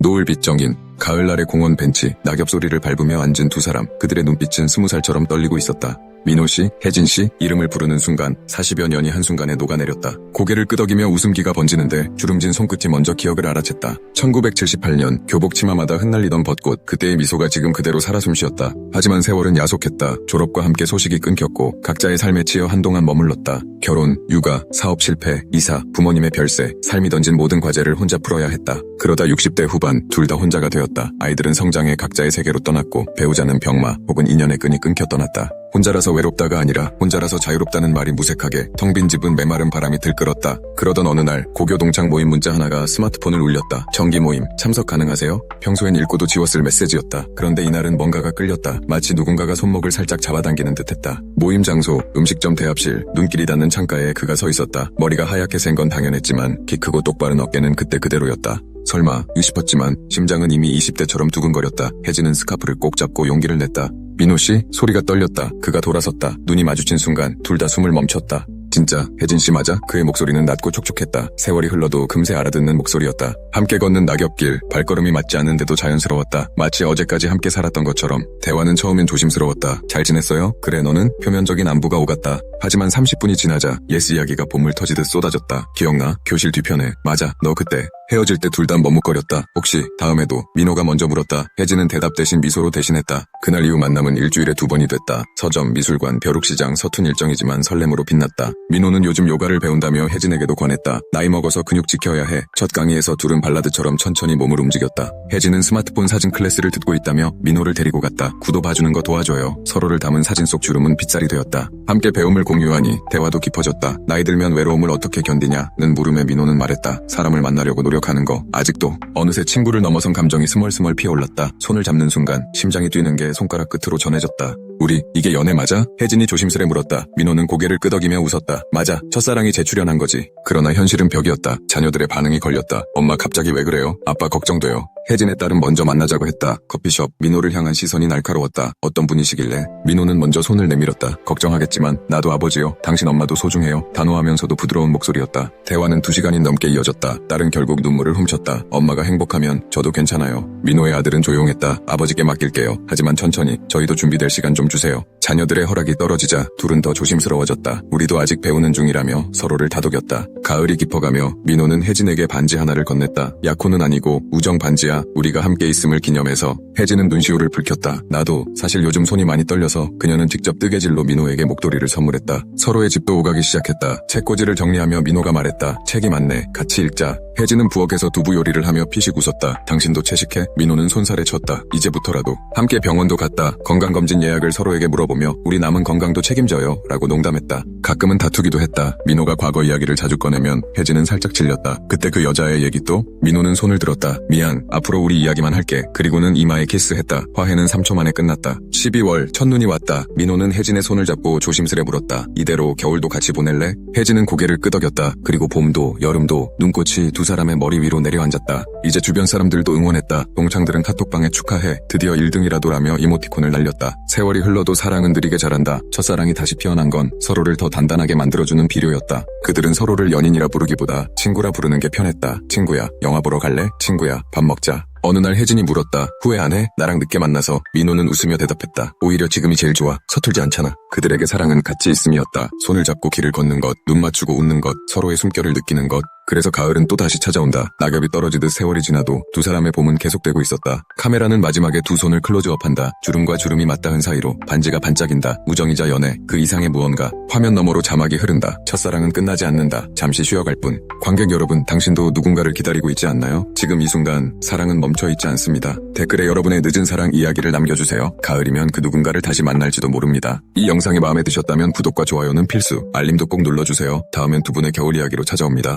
노을 빛정인 가을날의 공원 벤치 낙엽 소리를 밟으며 앉은 두 사람 그들의 눈빛은 스무 살처럼 떨리고 있었다. 민호 씨, 혜진 씨 이름을 부르는 순간 40여 년이 한순간에 녹아내렸다. 고개를 끄덕이며 웃음기가 번지는데 주름진 손끝이 먼저 기억을 알아챘다. 1978년 교복 치마마다 흩날리던 벚꽃 그때의 미소가 지금 그대로 살아 숨쉬었다. 하지만 세월은 야속했다. 졸업과 함께 소식이 끊겼고 각자의 삶에 치여 한동안 머물렀다. 결혼, 육아, 사업 실패, 이사, 부모님의 별세, 삶이 던진 모든 과제를 혼자 풀어야 했다. 그러다 60대 후반 둘 다 혼자가 되었다. 아이들은 성장해 각자의 세계로 떠났고 배우자는 병마 혹은 인연의 끈이 끊겨 떠났다. 혼자라서 외롭다가 아니라 혼자라서 자유롭다는 말이 무색하게 텅 빈 집은 메마른 바람이 들끓었다. 그러던 어느 날 고교 동창 모임 문자 하나가 스마트폰을 울렸다. 정기 모임 참석 가능하세요? 평소엔 읽고도 지웠을 메시지였다. 그런데 이날은 뭔가가 끌렸다. 마치 누군가가 손목을 살짝 잡아당기는 듯했다. 모임 장소 음식점 대합실 눈길이 닿는 창가에 그가 서 있었다. 머리가 하얗게 센 건 당연했지만 키 크고 똑바른 어깨는 그때 그대로였다. 설마 싶었지만 심장은 이미 20대처럼 두근거렸다. 혜진은 스카프를 꼭 잡고 용기를 냈다. 민호 씨 소리가 떨렸다. 그가 돌아섰다. 눈이 마주친 순간 둘 다 숨을 멈췄다. 진짜 혜진 씨 맞아? 그의 목소리는 낮고 촉촉했다. 세월이 흘러도 금세 알아듣는 목소리였다. 함께 걷는 낙엽길, 발걸음이 맞지 않는데도 자연스러웠다. 마치 어제까지 함께 살았던 것처럼. 대화는 처음엔 조심스러웠다. 잘 지냈어요? 그래 너는? 표면적인 안부가 오갔다. 하지만 30분이 지나자 예스 이야기가 봄물 터지듯 쏟아졌다. 기억나? 교실 뒤편에. 맞아. 너 그때 헤어질 때 둘 다 머뭇거렸다. 혹시 다음에도 민호가 먼저 물었다. 혜진은 대답 대신 미소로 대신했다. 그날 이후 만남은 일주일에 두 번이 됐다. 서점, 미술관, 벼룩시장, 서툰 일정이지만 설렘으로 빛났다. 민호는 요즘 요가를 배운다며 혜진에게도 권했다. 나이 먹어서 근육 지켜야 해. 첫 강의에서 둘은 발라드처럼 천천히 몸을 움직였다. 혜진은 스마트폰 사진 클래스를 듣고 있다며 민호를 데리고 갔다. 구도 봐주는 거 도와줘요. 서로를 담은 사진 속 주름은 빗살이 되었다. 함께 배움을 공유하니 대화도 깊어졌다. 나이 들면 외로움을 어떻게 견디냐는 물음에 민호는 말했다. 사람을 만나려고 노력 하는 거 아직도 어느새 친구를 넘어선 감정이 스멀스멀 피어올랐다. 손을 잡는 순간 심장이 뛰는 게 손가락 끝으로 전해졌다. 우리 이게 연애 맞아? 혜진이 조심스레 물었다. 민호는 고개를 끄덕이며 웃었다. 맞아. 첫사랑이 재출연한 거지. 그러나 현실은 벽이었다. 자녀들의 반응이 걸렸다. 엄마 갑자기 왜 그래요? 아빠 걱정돼요. 혜진의 딸은 먼저 만나자고 했다. 커피숍 민호를 향한 시선이 날카로웠다. 어떤 분이시길래? 민호는 먼저 손을 내밀었다. 걱정하겠지만 나도 아버지요. 당신 엄마도 소중해요. 단호하면서도 부드러운 목소리였다. 대화는 두 시간이 넘게 이어졌다. 딸은 결국 눈물을 훔쳤다. 엄마가 행복하면 저도 괜찮아요. 민호의 아들은 조용했다. 아버지께 맡길게요. 하지만 천천히 저희도 준비될 시간 좀 주세요. 자녀들의 허락이 떨어지자 둘은 더 조심스러워졌다. 우리도 아직 배우는 중이라며 서로를 다독였다. 가을이 깊어가며 민호는 혜진에게 반지 하나를 건넸다. 약혼은 아니고 우정 반지야. 우리가 함께 있음을 기념해서 혜진은 눈시울을 붉혔다. 나도 사실 요즘 손이 많이 떨려서 그녀는 직접 뜨개질로 민호에게 목도리를 선물했다. 서로의 집도 오가기 시작했다. 책꽂이를 정리하며 민호가 말했다. 책이 많네. 같이 읽자. 혜진은 부엌에서 두부 요리를 하며 피식 웃었다. 당신도 채식해? 민호는 손살에 쳤다. 이제부터라도. 함께 병원도 갔다. 건강검진 예약을 서로에게 물어보며 우리 남은 건강도 책임져요. 라고 농담했다. 가끔은 다투기도 했다. 민호가 과거 이야기를 자주 꺼내면 혜진은 살짝 질렸다. 그때 그 여자의 얘기 또? 민호는 손을 들었다. 미안. 앞으로 우리 이야기만 할게. 그리고는 이마에 키스했다. 화해는 3초 만에 끝났다. 12월 첫눈이 왔다. 민호는 혜진의 손을 잡고 조심스레 물었다. 이대로 겨울도 같이 보낼래? 혜진은 고개를 끄덕였다. 그리고 봄도 여름도 눈꽃이 두 사람의 머리 위로 내려앉았다. 이제 주변 사람들도 응원했다. 동창들은 카톡방에 축하해. 드디어 1등이라도라며 이모티콘을 날렸다. 세월이 흘러도 사랑은 느리게 자란다. 첫사랑이 다시 피어난 건 서로를 더 단단하게 만들어주는 비료였다. 그들은 서로를 연인이라 부르기보다 친구라 부르는 게 편했다. 친구야, 영화 보러 갈래? 친구야, 밥 먹자. 어느 날 혜진이 물었다. 후회 안 해? 나랑 늦게 만나서 민호는 웃으며 대답했다. 오히려 지금이 제일 좋아. 서툴지 않잖아. 그들에게 사랑은 같이 있음이었다. 손을 잡고 길을 걷는 것, 눈 맞추고 웃는 것, 서로의 숨결을 느끼는 것. 그래서 가을은 또 다시 찾아온다. 낙엽이 떨어지듯 세월이 지나도 두 사람의 봄은 계속되고 있었다. 카메라는 마지막에 두 손을 클로즈업한다. 주름과 주름이 맞닿은 사이로 반지가 반짝인다. 우정이자 연애, 그 이상의 무언가. 화면 너머로 자막이 흐른다. 첫사랑은 끝나지 않는다. 잠시 쉬어갈 뿐. 관객 여러분, 당신도 누군가를 기다리고 있지 않나요? 지금 이 순간 사랑은 멈춰 있지 않습니다. 댓글에 여러분의 늦은 사랑 이야기를 남겨주세요. 가을이면 그 누군가를 다시 만날지도 모릅니다. 이 영상이 마음에 드셨다면 구독과 좋아요는 필수, 알림도 꼭 눌러주세요. 다음엔 두 분의 겨울 이야기로 찾아옵니다.